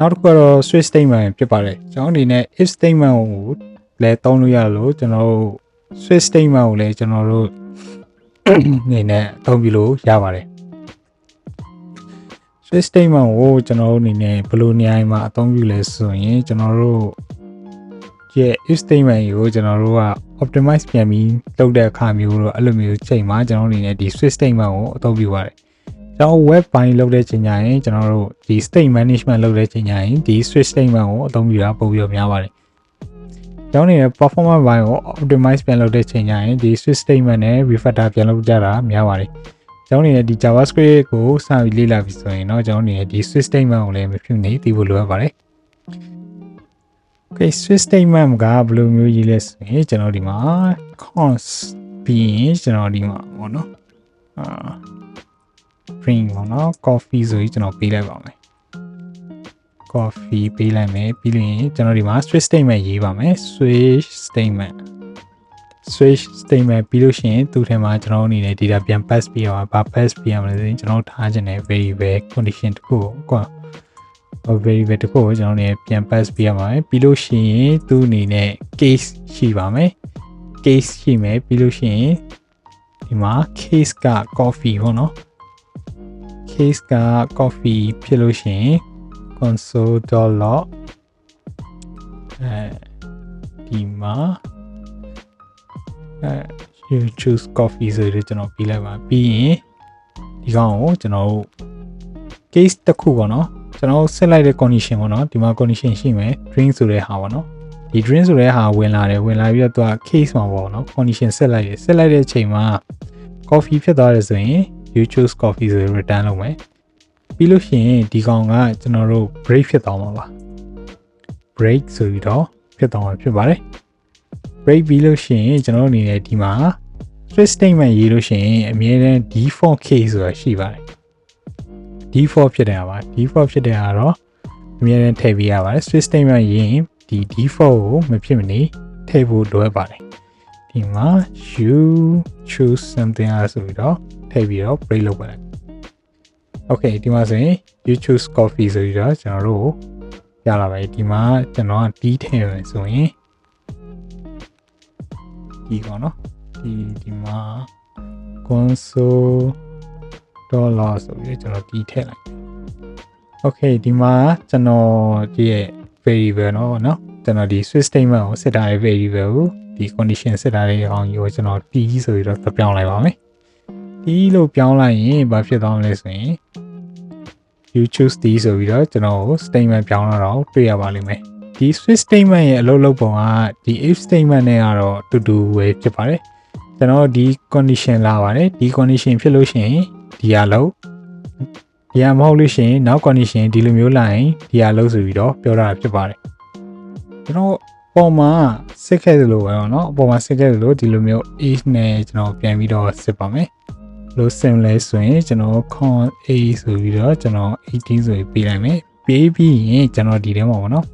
နောက်တစ်ခုကတော့ switch statement ဖြစ်ပါတယ်ကျွန်တော်အနေနဲ့ if statement ကိုလည်းသုံးလို့ရလို့ကျွန်တော်တို့ switch statement ကိုလည်းကျွန်တော်တို့အနေနဲ့အသုံးပြုလို့ရပါတယ် switch statement ကိုကျွန်တော်တို့အနေနဲ့ဘယ်လိုနေရာမှာအသုံးပြုလဲဆိုရင်ကျွန်တော်တို့ရဲ့ if statement ကိုကျွန်တော်တို့က optimize ပြန်ပြီးလုပ်တဲ့အခါမျိုးတော့အဲ့လိုမျိုးချိန်မှာကျွန်တော်တို့အနေနဲ့ဒီ switch statement ကိုအသုံးပြုပါတယ် ကျွန်တော် web ပိုင်းလုပ်တဲ့ချိန်ညာရင်ကျွန်တော်တို့ဒီ state management လုပ်တဲ့ချိန်ညာရင်ဒီ switch statement ကိုအသုံးပြုတာပိုပြီးတော့များပါတယ်ကျွန်တော်အနေနဲ့ performance ဘိုင်းကို optimize ပြန်လုပ်တဲ့ချိန်ညာရင်ဒီ switch statement နဲ့ refactor ပြန်လုပ်ကြတာများပါတယ်ကျွန်တော်အနေနဲ့ဒီ JavaScript ကိုစပြီးလေ့လာပြီဆိုရင်တော့ကျွန်တော်အနေနဲ့ဒီ switch statement ကိုလည်းမဖြစ်နေသိဖို့လိုအပ်ပါတယ် Okay switch statement ကဘယ်လိုမျိုးရေးလဲဆိုရင်ကျွန်တော်ဒီမှာ const ပြီးရင်ကျွန်တော်ဒီမှာပေါ့နော်အာ print ပေါ့နော် coffee ဆိုပြီးကျွန်တော်ပေးလိုက်ပါမယ် coffee ပေးလိုက်မယ်ပြီးလို့ရင်ကျွန်တော်ဒီမှာ switch statement ရေးပါမယ် switch statement switch statement ပြီးလို့ရှိရင်သူ့ထဲမှာကျွန်တော်အနေနဲ့ data ပြန် pass ပေးရမှာဘာ pass ပေးရမလဲဆိုရင်ကျွန်တော်ထားခြင်းနဲ့ variable condition တခုကိုကွာ variable တခုကိုကျွန်တော်နေပြန် pass ပေးရမှာပဲပြီးလို့ရှိရင်သူ့အနေနဲ့ case ရှိပါမယ် case ရှိမယ်ပြီးလို့ရှိရင်ဒီမှာ case က coffee ပေါ့နော် case က coffee ဖြစ်လို့ရှိရင် console.log အဲဒီမှာအဲ you choose coffee ဆိုပြီးကျွန်တော်ပြီးလိုက်ပါပြီးရင်ဒီကောင်ကိုကျွန်တော်တို့ case တစ်ခုပေါ့နော်ကျွန်တော်ဆက်လိုက်တဲ့ condition ပေါ့နော်ဒီမှာ condition ရှိမယ် drink ဆိုတဲ့ဟာပေါ့နော်ဒီ drink ဆိုတဲ့ဟာဝင်လာတယ်ဝင်လာပြီးတော့သူက case မှာပေါ့နော် condition ဆက်လိုက်တယ်ဆက်လိုက်တဲ့အချိန်မှာ coffee ဖြစ်သွားတယ်ဆိုရင် you choose coffee ဆိုပြီး return လုပ်မယ်ပြီးလို့ရှိရင်ဒီကောင်ကကျွန်တော်တို့ break ဖြစ်သွားမှာပါ break ဆိုပြီးတော့ဖြစ်သွားမှာဖြစ်ပါတယ် break ပြီးလို့ရှိရင်ကျွန်တော်တို့အနေနဲ့ဒီမှာ switch statement ရေးလို့ရှိရင်အမြဲတမ်း default case ဆိုတာရှိပါတယ် default ဖြစ်တယ်ပါ default ဖြစ်တယ်ကတော့အမြဲတမ်းထည့်ပေးရပါတယ် switch statement ရေးရင်ဒီ default ကိုမဖြစ်မနေထည့်ဖို့လိုအပ်ပါတယ်ဒီမှာ you choose something else ဆိုပြီးတော့ ထည့်ပြီးတော့ break လုပ်ပါလိုက် okay ဒီမှာဆိုရင် you choose coffee ဆိုပြီးတော့ကျွန်တော်တို့ရလာပါပြီဒီမှာကျွန်တော်က d ထည့်ရမယ်ဆိုရင်ဒီကောနော်ဒီဒီမှာ console dollar ဆိုပြီးကျွန်တော်ဒီထည့်လိုက် Okay ဒီမှာကျွန်တော်ဒီရဲ့ variable เนาะเนาะကျွန်တော်ဒီ switch statement ကိုစစ်ထားတဲ့ variable ကိုဒီ condition စစ်ထားတဲ့အောင်ကိုကျွန်တော် t ဆိုပြီးတော့ပြောင်းလိုက်ပါမယ် t လို့ပြောင်းလိုက်ရင်ဘာဖြစ်သွားမလဲဆိုရင် you choose t ဆိုပြီးတော့ကျွန်တော်ကို statement ပြောင်းလာတော့တွေ့ရပါလိမ့်မယ်ဒီ switch statement ရဲ့အလုပ်လုပ်ပုံကဒီ if statement နဲ့ကတော့တူတူပဲဖြစ်ပါတယ်ကျွန်တော်ဒီ condition လာပါတယ်ဒီ condition ဖြစ်လို့ရှိရင်ဒီအလုပ်ဒီအမဟုတ်လို့ရှိရင်နောက် condition ဒီလိုမျိုးလာရင်ဒီအလုပ်ဆိုပြီးတော့ပြောတာဖြစ်ပါတယ်ကျွန်တော်ပုံမှာစစ်ခဲ့သလိုပဲเนาะပုံမှာစစ်ခဲ့သလိုဒီလိုမျိုး age နဲ့ကျွန်တော်ပြန်ပြီးတော့စစ်ပါမယ် လို့ sim လဲဆိုရင်ကျွန်တော် con a ဆိုပြီးတော့ကျွန်တော်18ဆိုပြီးပေးလိုက်မယ်ပေးပြီးရင်ကျွန်တော်ဒီထဲမှာပေါ့နော်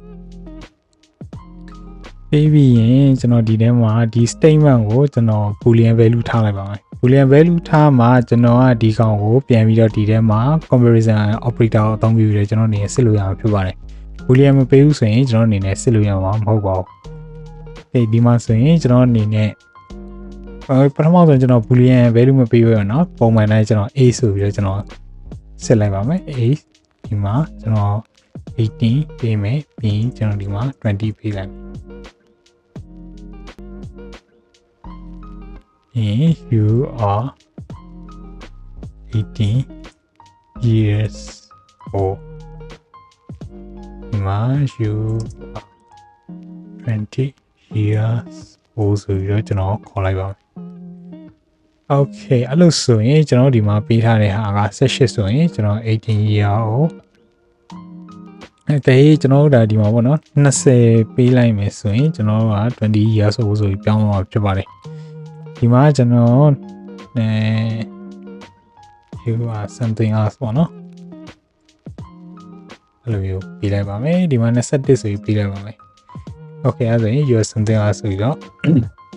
ပေးပြီးရင်ကျွန်တော်ဒီထဲမှာဒီ statement ကိုကျွန်တော် boolean value ထားလိုက်ပါမယ် boolean value ထားမှာကျွန်တော်ကဒီကောင်ကိုပြန်ပြီးတော့ဒီထဲမှာ comparison operator ကိုအသုံးပြုပြီးတော့ကျွန်တော်နေစစ်လို့ရမှာဖြစ်ပါတယ် boolean မပေးဘူးဆိုရင်ကျွန်တော်အနေနဲ့စစ်လို့ရမှာမဟုတ်ပါဘူးအေးဒီမှာဆိုရင်ကျွန်တော်အနေနဲ့အဲ ပထမဆုံးကျွန်တော် boolean value မပေးဘူးရနော်ပုံမှန်တိုင်းကျွန်တော် a ဆိုပြီးတော့ကျွန်တော်စစ်လိုက်ပါမယ် a ဒီမှာကျွန်တော်18ပေးမယ်ပြီးရင်ကျွန်တော်ဒီမှာ20ပေးလိုက် if you are 18 years old ဒီမှာ you are 20 years old ဆိုပြီးတော့ကျွန်တော်ခေါ်လိုက်ပါမယ် Okay အဲ့လိုဆိုရင်ကျွန်တော်ဒီမှာပေးထားတဲ့ဟာက18ဆိုရင်ကျွန်တော်18 year old အဲ့ဒါကျွန်တော်တို့ဒါဒီမှာပေါ့နော်20ပေးလိုက်မယ်ဆိုရင်ကျွန်တော်က20 years old ဆိုပြီးပြောင်းသွားမှာဖြစ်ပါတယ်ဒီမှာကျွန်တော်အဲ you are something else ပေါ့နော်အဲ့လိုမျိုးပေးလိုက်ပါမယ်ဒီမှာ21ဆိုပြီးပေးလိုက်ပါမယ် okay အဲ့ဒါဆိုရင် you are something else ဆိုပြီးတော့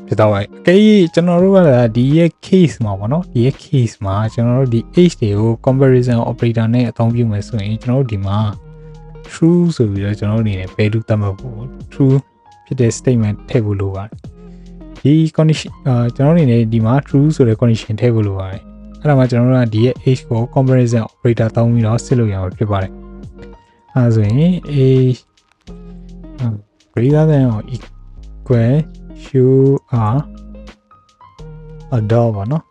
ဖြစ်တော့ပါအကယ်၍ကျွန်တော်တို့ကဒီရဲ့ case မှာပေါ့နော်ဒီရဲ့ case မှာကျွန်တော်တို့ဒီ age တွေကို comparison operator နဲ့အသုံးပြုမယ်ဆိုရင်ကျွန်တော်တို့ဒီမှာ true ဆိုပြီးတော့ကျွန်တော်တို့အနေနဲ့ value သတ်မှတ်ဖို့ true ဖြစ်တဲ့ statement ထည့်ဖို့လိုပါတယ်ဒီ condition အာကျွန်တော်တို့အနေနဲ့ဒီမှာ true ဆိုတဲ့ condition ထည့်ဖို့လိုပါတယ်အဲ့ဒါမှကျွန်တော်တို့ကဒီရဲ့ age ကို comparison operator တောင်းပြီးတော့စစ်လို့ရမှာဖြစ်ပါတယ်အဲဒါဆိုရင် age uh, greater than or equal you are adult ပါเนาะ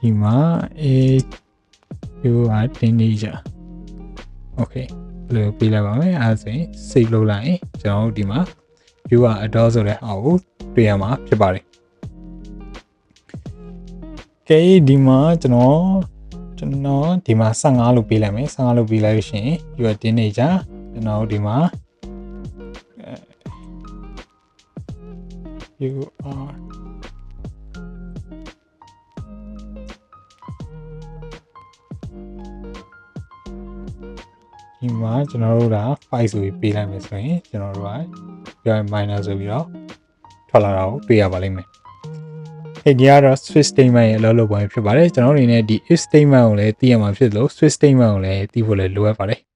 ဒီမှာ age you are teenager okay ဘယ်လိုပြလိုက်ပါမယ်အဲဒါဆိုရင် save လုပ်လိုက်ရင်ကျွန်တော်တို့ဒီမှာ you are adult ဆိုတဲ့ဟာကိုတွေ့ရမှာဖြစ်ပါတယ်ကဲဒီမှာကျွန်တော်ကျွန်တော်ဒီမှာ15လို့ပေးလိုက်မယ်15လို့ပေးလိုက်လို့ရှိရင် you are teenager ကျွန်တော်တို့ဒီမှာ you are ။ဒီမှာကျွန်တော်တို့က5ဆိုပြီးပေးလိုက်မယ်ဆိုရင်ကျွန်တော်တို့ကပြောရင် minor ဆိုပြီးတော့ထွက်လာတာကိုတွေ့ရပါလိမ့်မယ်။အဲဒီကတော့ switch statement ရဲ့အလုပ်လုပ်ပိုင်းဖြစ်ပါတယ်။ကျွန်တော်တို့အနေနဲ့ဒီ if statement ကိုလည်းသိရမှာဖြစ်လို့ switch statement ကိုလည်းသိဖို့လည်းလိုအပ်ပါတယ်။